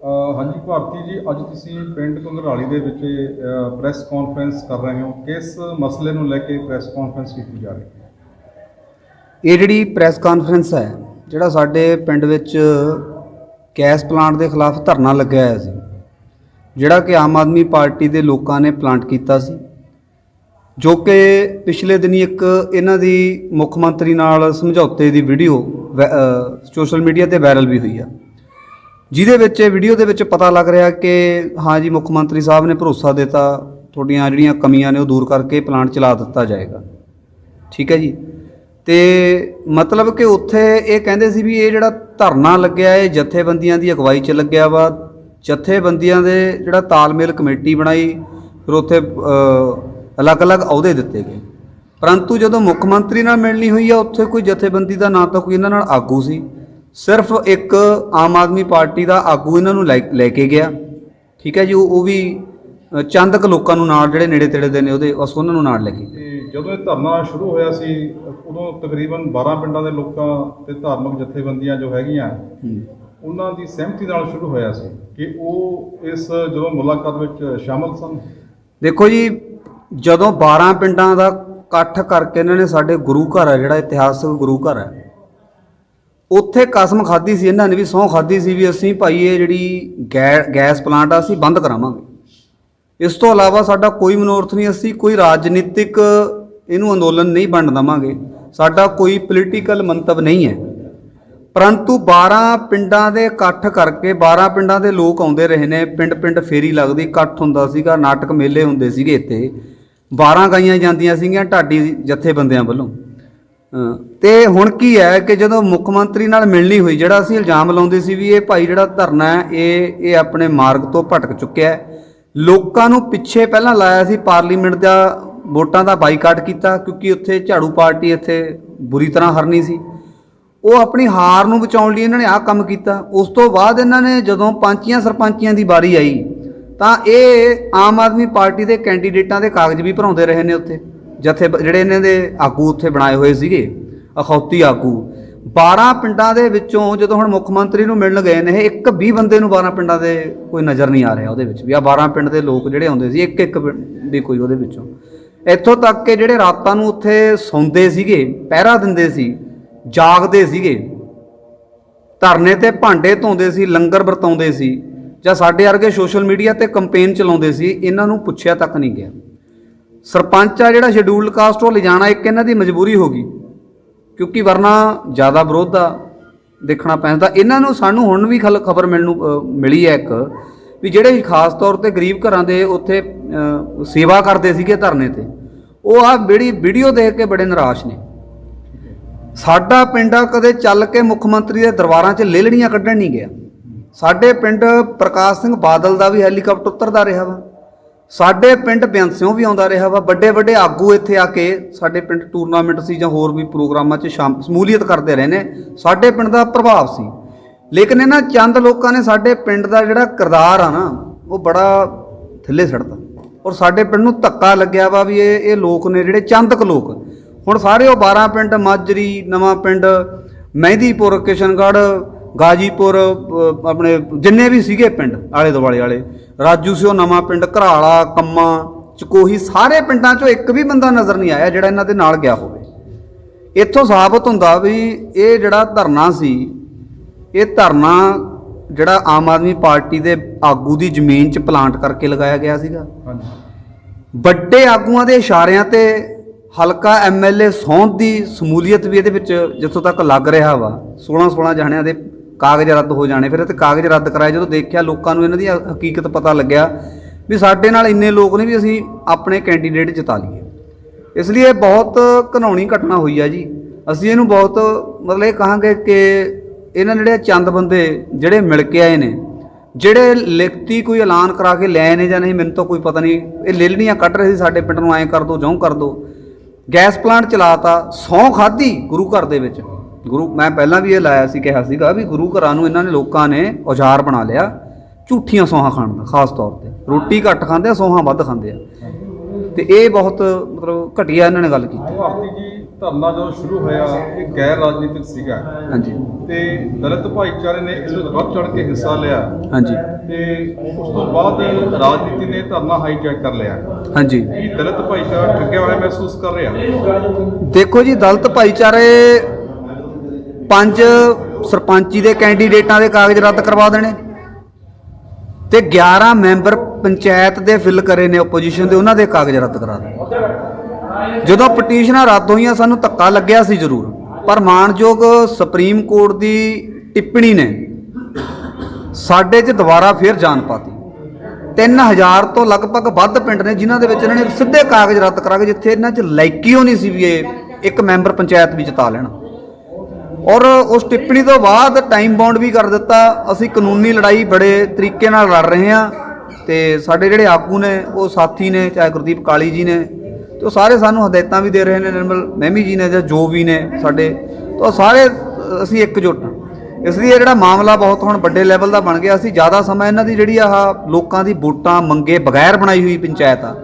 ਹਾਂਜੀ ਭਾਰਤੀ ਜੀ, ਅੱਜ ਤੁਸੀਂ ਪਿੰਡ ਕੁੰਗਰਾਲੀ ਦੇ ਵਿੱਚ ਪ੍ਰੈਸ ਕਾਨਫਰੰਸ ਕਰ ਰਹੇ ਹੋ। ਕਿਸ ਮਸਲੇ ਨੂੰ ਲੈ ਕੇ ਪ੍ਰੈਸ ਕਾਨਫਰੰਸ ਕੀਤੀ ਜਾ ਰਹੀ ਹੈ? ਇਹ ਜਿਹੜੀ ਪ੍ਰੈਸ ਕਾਨਫਰੰਸ ਹੈ, ਜਿਹੜਾ ਸਾਡੇ ਪਿੰਡ ਵਿੱਚ ਗੈਸ ਪਲਾਂਟ ਦੇ ਖਿਲਾਫ ਧਰਨਾ ਲੱਗਿਆ ਹੋਇਆ ਸੀ, ਜਿਹੜਾ ਕਿ ਆਮ ਆਦਮੀ ਪਾਰਟੀ ਦੇ ਲੋਕਾਂ ਨੇ ਪਲਾਂਟ ਕੀਤਾ ਸੀ, ਜੋ ਕਿ ਪਿਛਲੇ ਦਿਨੀ ਇੱਕ ਇਹਨਾਂ ਦੀ ਮੁੱਖ ਮੰਤਰੀ ਨਾਲ ਸਮਝੌਤੇ ਦੀ ਵੀਡੀਓ ਸੋਸ਼ਲ ਮੀਡੀਆ ਤੇ ਵਾਇਰਲ ਵੀ ਹੋਈ ਆ। ਜਿਹਦੇ ਵਿੱਚ ਇਹ ਵੀਡੀਓ ਦੇ ਵਿੱਚ ਪਤਾ ਲੱਗ ਰਿਹਾ ਕਿ ਹਾਂ ਜੀ, ਮੁੱਖ ਮੰਤਰੀ ਸਾਹਿਬ ਨੇ ਭਰੋਸਾ ਦਿੱਤਾ, ਤੁਹਾਡੀਆਂ ਜਿਹੜੀਆਂ ਕਮੀਆਂ ਨੇ ਉਹ ਦੂਰ ਕਰਕੇ ਪਲਾਂਟ ਚਲਾ ਦਿੱਤਾ ਜਾਏਗਾ। ਠੀਕ ਹੈ ਜੀ? ਤੇ ਮਤਲਬ ਕਿ ਉੱਥੇ ਇਹ ਕਹਿੰਦੇ ਸੀ ਵੀ ਇਹ ਜਿਹੜਾ ਧਰਨਾ ਲੱਗਿਆ, ਇਹ ਜਥੇਬੰਦੀਆਂ ਦੀ ਅਗਵਾਈ 'ਚ ਲੱਗਿਆ ਵਾ। ਜਥੇਬੰਦੀਆਂ ਦੇ ਜਿਹੜਾ ਤਾਲਮੇਲ ਕਮੇਟੀ ਬਣਾਈ, ਫਿਰ ਉੱਥੇ ਅਲੱਗ-ਅਲੱਗ ਅਹੁਦੇ ਦਿੱਤੇ ਗਏ। ਪਰੰਤੂ ਜਦੋਂ ਮੁੱਖ ਮੰਤਰੀ ਨਾਲ ਮਿਲਣੀ ਹੋਈ ਆ, ਉੱਥੇ ਕੋਈ ਜਥੇਬੰਦੀ ਦਾ ਨਾ ਤਾਂ ਕੋਈ ਇਹਨਾਂ ਨਾਲ ਆਗੂ ਸੀ। ਸਿਰਫ ਇੱਕ ਆਮ ਆਦਮੀ ਪਾਰਟੀ ਦਾ ਆਗੂ ਇਹਨਾਂ ਨੂੰ ਲੈ ਕੇ ਗਿਆ। ਠੀਕ ਹੈ ਜੀ ਉਹ ਵੀ ਚੰਦ ਕੁ ਲੋਕਾਂ ਨੂੰ ਨਾਲ ਜਿਹੜੇ ਨੇੜੇ ਤੇੜੇ ਦੇ ਨੇ ਉਹਦੇ ਉਸ ਉਹਨਾਂ ਨੂੰ ਨਾਲ ਲੈ ਕੇ ਤੇ ਜਦੋਂ ਇਹ ਧਰਨਾ ਸ਼ੁਰੂ ਹੋਇਆ ਸੀ ਉਦੋਂ ਤਕਰੀਬਨ 12 ਪਿੰਡਾਂ ਦੇ ਲੋਕਾਂ ਤੇ ਧਾਰਮਿਕ ਜਥੇਬੰਦੀਆਂ ਜੋ ਹੈਗੀਆਂ। ਉਹਨਾਂ ਦੀ ਸਹਿਮਤੀ ਨਾਲ ਸ਼ੁਰੂ ਹੋਇਆ ਸੀ ਕਿ ਉਹ ਇਸ ਜਦੋਂ ਮੁਲਾਕਾਤ ਵਿੱਚ ਸ਼ਾਮਲ ਸਨ। ਦੇਖੋ ਜੀ ਜਦੋਂ 12 ਪਿੰਡਾਂ ਦਾ ਇਕੱਠ ਕਰਕੇ ਇਹਨਾਂ ਨੇ ਸਾਡੇ ਗੁਰੂ ਘਰ ਹੈ ਜਿਹੜਾ ਇਤਿਹਾਸਕ ਗੁਰੂ ਘਰ ਹੈ ਉੱਥੇ ਕਸਮ ਖਾਧੀ ਸੀ, ਇਹਨਾਂ ਨੇ ਵੀ ਸਹੁੰ ਖਾਧੀ ਸੀ ਵੀ ਅਸੀਂ ਭਾਈ ਇਹ ਜਿਹੜੀ ਗੈ- ਗੈਸ ਪਲਾਂਟ ਆ, ਅਸੀਂ ਬੰਦ ਕਰਾਵਾਂਗੇ। ਇਸ ਤੋਂ ਇਲਾਵਾ ਸਾਡਾ ਕੋਈ ਮਨੋਰਥ ਨਹੀਂ, ਅਸੀਂ ਕੋਈ ਰਾਜਨੀਤਿਕ ਇਹਨੂੰ ਅੰਦੋਲਨ ਨਹੀਂ ਬਣ ਦੇਵਾਂਗੇ। ਸਾਡਾ ਕੋਈ ਪੋਲੀਟੀਕਲ ਮੰਤਵ ਨਹੀਂ ਹੈ। ਪਰੰਤੂ 12 ਪਿੰਡਾਂ ਦੇ ਇਕੱਠ ਕਰਕੇ 12 ਪਿੰਡਾਂ ਦੇ ਲੋਕ ਆਉਂਦੇ ਰਹੇ ਨੇ ਪਿੰਡ ਪਿੰਡ ਫੇਰੀ ਲੱਗਦੀ, ਇਕੱਠ ਹੁੰਦਾ ਸੀਗਾ, ਨਾਟਕ ਮੇਲੇ ਹੁੰਦੇ ਸੀਗੇ ਇੱਥੇ। 12 ਗਾਈਆਂ ਜਾਂਦੀਆਂ ਸੀਗੀਆਂ ਢਾਡੀ ਜਥੇਬੰਦਿਆਂ ਵੱਲੋਂ। ਤੇ ਹੁਣ ਕੀ ਹੈ ਕਿ ਜਦੋਂ ਮੁੱਖ ਮੰਤਰੀ ਨਾਲ ਮਿਲਣੀ ਹੋਈ, ਜਿਹੜਾ ਅਸੀਂ ਇਲਜ਼ਾਮ ਲਾਉਂਦੇ ਸੀ ਵੀ ਇਹ ਭਾਈ ਜਿਹੜਾ ਧਰਨਾ ਹੈ, ਇਹ ਇਹ ਆਪਣੇ ਮਾਰਗ ਤੋਂ ਭਟਕ ਚੁੱਕਿਆ ਹੈ। ਲੋਕਾਂ ਨੂੰ ਪਿੱਛੇ ਪਹਿਲਾਂ ਲਾਇਆ ਸੀ ਪਾਰਲੀਮੈਂਟ ਦਾ ਵੋਟਾਂ ਦਾ ਬਾਈਕਾਟ ਕੀਤਾ, ਕਿਉਂਕਿ ਉੱਥੇ ਝਾੜੂ ਪਾਰਟੀ ਇੱਥੇ ਬੁਰੀ ਤਰ੍ਹਾਂ ਹਰਨੀ ਸੀ। ਉਹ ਆਪਣੀ ਹਾਰ ਨੂੰ ਬਚਾਉਣ ਲਈ ਇਹਨਾਂ ਨੇ ਆਹ ਕੰਮ ਕੀਤਾ। ਉਸ ਤੋਂ ਬਾਅਦ ਇਹਨਾਂ ਨੇ ਜਦੋਂ ਪੰਚੀਆਂ ਸਰਪੰਚੀਆਂ ਦੀ ਵਾਰੀ ਆਈ, ਤਾਂ ਇਹ ਆਮ ਆਦਮੀ ਪਾਰਟੀ ਦੇ ਕੈਂਡੀਡੇਟਾਂ ਦੇ ਕਾਗਜ਼ ਵੀ ਭਰਾਉਂਦੇ ਰਹੇ ਨੇ ਉੱਥੇ। ਜਥੇ ਜਿਹੜੇ ਇਹਨਾਂ ਦੇ ਆਗੂ ਉੱਥੇ ਬਣਾਏ ਹੋਏ ਸੀਗੇ, ਅਖੌਤੀ ਆਗੂ। 12 ਪਿੰਡਾਂ ਦੇ ਵਿੱਚੋਂ ਜਦੋਂ ਹੁਣ ਮੁੱਖ ਮੰਤਰੀ ਨੂੰ ਮਿਲਣ ਗਏ ਨੇ ਇਹ ਇੱਕ 20 ਬੰਦੇ ਨੂੰ 12 ਪਿੰਡਾਂ ਦੇ ਕੋਈ ਨਜ਼ਰ ਨਹੀਂ ਆ ਰਿਹਾ ਉਹਦੇ ਵਿੱਚ ਵੀ। ਆ 12 ਪਿੰਡ ਦੇ ਲੋਕ ਜਿਹੜੇ ਆਉਂਦੇ ਸੀ ਇੱਕ ਇੱਕ ਪਿੰਡ ਵੀ ਕੋਈ ਉਹਦੇ ਵਿੱਚੋਂ। ਇੱਥੋਂ ਤੱਕ ਕਿ ਜਿਹੜੇ ਰਾਤਾਂ ਨੂੰ ਉੱਥੇ ਸੌਂਦੇ ਸੀਗੇ, ਪਹਿਰਾ ਦਿੰਦੇ ਸੀ, ਜਾਗਦੇ ਸੀਗੇ, ਧਰਨੇ ਤੇ ਭਾਂਡੇ ਧੋਂਦੇ ਸੀ, ਲੰਗਰ ਵਰਤਾਉਂਦੇ ਸੀ, ਜਾਂ ਸਾਡੇ ਵਰਗੇ ਸੋਸ਼ਲ ਮੀਡੀਆ ਤੇ ਕੰਪੇਨ ਚਲਾਉਂਦੇ ਸੀ, ਇਹਨਾਂ ਨੂੰ ਪੁੱਛਿਆ ਤੱਕ ਨਹੀਂ ਗਿਆ। ਸਰਪੰਚ ਆ ਜਿਹੜਾ ਸ਼ਡਿਊਲਡ ਕਾਸਟ ਉਹ ਲਿਜਾਣਾ ਇੱਕ ਇਹਨਾਂ ਦੀ ਮਜਬੂਰੀ ਹੋ ਗਈ, ਕਿਉਂਕਿ ਵਰਨਾ ਜ਼ਿਆਦਾ ਵਿਰੋਧ ਦਾ ਦੇਖਣਾ ਪੈਂਦਾ। ਇਹਨਾਂ ਨੂੰ ਸਾਨੂੰ ਹੁਣ ਵੀ ਖਬਰ ਮਿਲਣ ਨੂੰ ਮਿਲੀ ਹੈ ਇੱਕ, ਵੀ ਜਿਹੜੇ ਖਾਸ ਤੌਰ ਤੇ ਗਰੀਬ ਘਰਾਂ ਦੇ ਉੱਥੇ ਸੇਵਾ ਕਰਦੇ ਸੀਗੇ ਧਰਨੇ ਤੇ, ਉਹ ਆ ਜਿਹੜੀ ਵੀਡੀਓ ਦੇਖ ਕੇ ਬੜੇ ਨਿਰਾਸ਼ ਨੇ। ਸਾਡਾ ਪਿੰਡ ਕਦੇ ਚੱਲ ਕੇ ਮੁੱਖ ਮੰਤਰੀ ਦੇ ਦਰਬਾਰਾਂ 'ਚ ਲੇਲੜੀਆਂ ਕੱਢਣ ਨਹੀਂ ਗਿਆ। ਸਾਡੇ ਪਿੰਡ ਪ੍ਰਕਾਸ਼ ਸਿੰਘ ਬਾਦਲ ਦਾ ਵੀ ਹੈਲੀਕਾਪਟਰ ਉਤਰਦਾ ਰਿਹਾ ਵਾ। ਸਾਡੇ ਪਿੰਡ ਬਿਆੰਸਿਓਂ ਵੀ ਆਉਂਦਾ ਰਿਹਾ ਵਾ, ਵੱਡੇ ਵੱਡੇ ਆਗੂ ਇੱਥੇ ਆ ਕੇ ਸਾਡੇ ਪਿੰਡ ਟੂਰਨਾਮੈਂਟ ਸੀ ਜਾਂ ਹੋਰ ਵੀ ਪ੍ਰੋਗਰਾਮਾਂ 'ਚ ਸ਼ਾਮ, ਸਮੂਲੀਅਤ ਕਰਦੇ ਰਹੇ ਨੇ। ਸਾਡੇ ਪਿੰਡ ਦਾ ਪ੍ਰਭਾਵ ਸੀ। ਲੇਕਿਨ ਇਹਨਾਂ ਚੰਦ ਲੋਕਾਂ ਨੇ ਸਾਡੇ ਪਿੰਡ ਦਾ ਜਿਹੜਾ ਕਿਰਦਾਰ ਆ ਨਾ, ਉਹ ਬੜਾ ਥੱਲੇ ਛੱਡਦਾ ਔਰ ਸਾਡੇ ਪਿੰਡ ਨੂੰ ਧੱਕਾ ਲੱਗਿਆ ਵਾ ਵੀ ਇਹ ਇਹ ਲੋਕ ਨੇ ਜਿਹੜੇ ਚੰਦਕ ਲੋਕ। ਹੁਣ ਸਾਰੇ ਉਹ 12 ਪਿੰਡ, ਮਾਜਰੀ, ਨਵਾਂ ਪਿੰਡ, ਮਹਿੰਦੀਪੁਰ, ਕਿਸ਼ਨਗੜ੍ਹ, ਗਾਜੀਪੁਰ ਆਪਣੇ ਜਿੰਨੇ ਵੀ ਸੀਗੇ ਪਿੰਡ ਆਲੇ ਦੁਆਲੇ ਵਾਲੇ ਰਾਜੂ ਸਿਓ ਨਵਾਂ ਪਿੰਡ ਘਰਾਲਾ ਕੰਮਾ ਚਕੋਹੀ ਸਾਰੇ ਪਿੰਡਾਂ 'ਚੋਂ ਇੱਕ ਵੀ ਬੰਦਾ ਨਜ਼ਰ ਨਹੀਂ ਆਇਆ ਜਿਹੜਾ ਇਹਨਾਂ ਦੇ ਨਾਲ ਗਿਆ ਹੋਵੇ। ਇੱਥੋਂ ਸਾਬਤ ਹੁੰਦਾ ਵੀ ਇਹ ਜਿਹੜਾ ਧਰਨਾ ਸੀ ਇਹ ਧਰਨਾ ਜਿਹੜਾ ਆਮ ਆਦਮੀ ਪਾਰਟੀ ਦੇ ਆਗੂ ਦੀ ਜ਼ਮੀਨ 'ਚ ਪਲਾਂਟ ਕਰਕੇ ਲਗਾਇਆ ਗਿਆ ਸੀਗਾ। ਹਾਂਜੀ। ਵੱਡੇ ਆਗੂਆਂ ਦੇ ਇਸ਼ਾਰਿਆਂ ਤੇ ਹਲਕਾ ਐਮਐਲਏ ਸੌਂਦ ਦੀ ਸਮੂਲੀਅਤ ਵੀ ਇਹਦੇ ਵਿੱਚ ਜਿੱਥੋਂ ਤੱਕ ਲੱਗ ਰਿਹਾ ਵਾ 16 16 ਜਣਿਆਂ ਦੇ ਕਾਗਜ਼ ਰੱਦ ਹੋ ਜਾਣੇ। ਫਿਰ ਇਹ ਤੇ ਕਾਗਜ਼ ਰੱਦ ਕਰਾਏ। ਜਦੋਂ ਦੇਖਿਆ ਲੋਕਾਂ ਨੂੰ ਇਹਨਾਂ ਦੀ ਹਕੀਕਤ ਪਤਾ ਲੱਗਿਆ ਵੀ ਸਾਡੇ ਨਾਲ ਇੰਨੇ ਲੋਕ ਨੇ ਵੀ ਅਸੀਂ ਆਪਣੇ ਕੈਂਡੀਡੇਟ ਜਿਤਾ ਲਈਏ। ਇਸ ਲਈ ਇਹ ਬਹੁਤ ਘਨਾਉਣੀ ਘਟਨਾ ਹੋਈ ਆ ਜੀ। ਅਸੀਂ ਇਹਨੂੰ ਬਹੁਤ ਮਤਲਬ ਇਹ ਕਹਾਂਗੇ ਕਿ ਇਹਨਾਂ ਜਿਹੜੇ ਚੰਦ ਬੰਦੇ ਜਿਹੜੇ ਮਿਲ ਕੇ ਆਏ ਨੇ, ਜਿਹੜੇ ਲਿਖਤੀ ਕੋਈ ਐਲਾਨ ਕਰਾ ਕੇ ਲੈ ਨੇ ਜਾਂ ਨਹੀਂ, ਮੈਨੂੰ ਤਾਂ ਕੋਈ ਪਤਾ ਨਹੀਂ। ਇਹ ਲੇਲਣੀਆਂ ਕੱਢ ਰਹੇ ਸੀ ਸਾਡੇ ਪਿੰਡ ਨੂੰ, ਐਂ ਕਰ ਦੋ, ਜੋਂ ਕਰ ਦੋ। ਗੈਸ ਪਲਾਂਟ ਚਲਾਤਾ, ਸੌ ਖਾਦੀ ਗੁਰੂ ਘਰ ਦੇ ਵਿੱਚ। ਗੁਰੂ ਮੈਂ ਪਹਿਲਾਂ ਵੀ ਇਹ ਲਾਇਆ ਸੀ ਕਿਹਾ ਸੀਗਾ ਵੀ ਗੁਰੂ ਘਰਾਂ ਨੂੰ ਇਹਨਾਂ ਨੇ ਲੋਕਾਂ ਨੇ ਔਜ਼ਾਰ ਬਣਾ ਲਿਆ ਝੂਠੀਆਂ ਸੌਹਾਂ ਖਾਣ ਦਾ ਖਾਸ ਤੌਰ ਤੇ। ਰੋਟੀ ਘੱਟ ਖਾਂਦੇ ਆ ਸੌਹਾਂ ਵੱਧ ਖਾਂਦੇ ਆ। ਤੇ ਇਹ ਬਹੁਤ ਮਤਲਬ ਘਟੀਆ ਇਹਨਾਂ ਨੇ ਗੱਲ ਕੀਤੀ। ਭਾਰਤੀ ਜੀ ਧਰਨਾ ਜਦੋਂ ਸ਼ੁਰੂ ਹੋਇਆ ਇਹ ਗੈਰ ਰਾਜਨੀਤਿਕ ਸੀਗਾ। ਹਾਂਜੀ। ਤੇ ਦਲਿਤ ਭਾਈਚਾਰੇ ਨੇ ਇਸ ਵਿੱਚ ਵੱਧ ਚੜ ਕੇ ਹਿੱਸਾ ਲਿਆ। ਹਾਂਜੀ। ਤੇ ਉਸ ਤੋਂ ਬਾਅਦ ਰਾਜਨੀਤੀ ਨੇ ਧਰਨਾ ਹਾਈਜੈਕ ਕਰ ਲਿਆ। ਹਾਂਜੀ। ਕੀ ਦਲਿਤ ਭਾਈਚਾਰਾ ਠੱਗਿਆ ਹੋਇਆ ਮਹਿਸੂਸ ਕਰ ਰਿਹਾ? ਦੇਖੋ ਜੀ ਦਲਿਤ ਭਾਈਚਾਰੇ ਪੰਜ ਸਰਪੰਚੀ ਦੇ ਕੈਂਡੀਡੇਟਾਂ ਦੇ ਕਾਗਜ਼ ਰੱਦ ਕਰਵਾ ਦੇਣੇ ਤੇ 11 ਮੈਂਬਰ ਪੰਚਾਇਤ ਦੇ ਫਿਲ ਕਰੇ ਨੇ ਆਪੋਜੀਸ਼ਨ ਦੇ, ਉਹਨਾਂ ਦੇ ਕਾਗਜ਼ ਰੱਦ ਕਰਾ ਦੇਣੇ ਜਦੋਂ ਪਟੀਸ਼ਨਾਂ ਰੱਦ ਹੋਈਆਂ, ਸਾਨੂੰ ਧੱਕਾ ਲੱਗਿਆ ਸੀ ਜ਼ਰੂਰ, ਪਰ ਮਾਨਯੋਗ ਸੁਪਰੀਮ ਕੋਰਟ ਦੀ ਟਿੱਪਣੀ ਨੇ ਸਾਡੇ 'ਚ ਦੁਬਾਰਾ ਫੇਰ ਜਾਨ ਪਾਤੀ। 3000 ਤੋਂ ਲਗਭਗ ਵੱਧ ਪਿੰਡ ਨੇ ਜਿਨ੍ਹਾਂ ਦੇ ਵਿੱਚ ਇਹਨਾਂ ਨੇ ਸਿੱਧੇ ਕਾਗਜ਼ ਰੱਦ ਕਰਾ ਕੇ, ਜਿੱਥੇ ਇਹਨਾਂ 'ਚ ਲਾਇਕੀਓ ਨਹੀਂ ਸੀ ਵੀ ਇਹ ਇੱਕ ਮੈਂਬਰ ਪੰਚਾਇਤ ਵੀ ਜਿਤਾ ਲੈਣਾ। ਔਰ ਉਸ ਟਿੱਪਣੀ ਤੋਂ ਬਾਅਦ ਟਾਈਮ ਬਾਉਂਡ ਵੀ ਕਰ ਦਿੱਤਾ। ਅਸੀਂ ਕਾਨੂੰਨੀ ਲੜਾਈ ਬੜੇ ਤਰੀਕੇ ਨਾਲ ਲੜ ਰਹੇ ਹਾਂ ਤੇ ਸਾਡੇ ਜਿਹੜੇ ਆਗੂ ਨੇ, ਉਹ ਸਾਥੀ ਨੇ, ਚਾਹੇ ਗੁਰਦੀਪ ਕਾਲੀ ਜੀ ਨੇ, ਤੇ ਉਹ ਸਾਰੇ ਸਾਨੂੰ ਹਦਾਇਤਾਂ ਵੀ ਦੇ ਰਹੇ ਨੇ, ਨਿਰਮਲ ਮਹਿਮੀ ਜੀ ਨੇ ਜਾਂ ਜੋ ਵੀ ਨੇ ਸਾਡੇ, ਤਾਂ ਉਹ ਸਾਰੇ ਅਸੀਂ ਇਕਜੁੱਟ ਹਾਂ। ਇਸ ਲਈ ਇਹ ਜਿਹੜਾ ਮਾਮਲਾ ਬਹੁਤ ਹੁਣ ਵੱਡੇ ਲੈਵਲ ਦਾ ਬਣ ਗਿਆ। ਅਸੀਂ ਜ਼ਿਆਦਾ ਸਮਾਂ ਇਹਨਾਂ ਦੀ ਜਿਹੜੀ ਆਹ ਲੋਕਾਂ ਦੀ ਵੋਟਾਂ ਮੰਗੇ ਬਗੈਰ ਬਣਾਈ ਹੋਈ ਪੰਚਾਇਤ ਆ,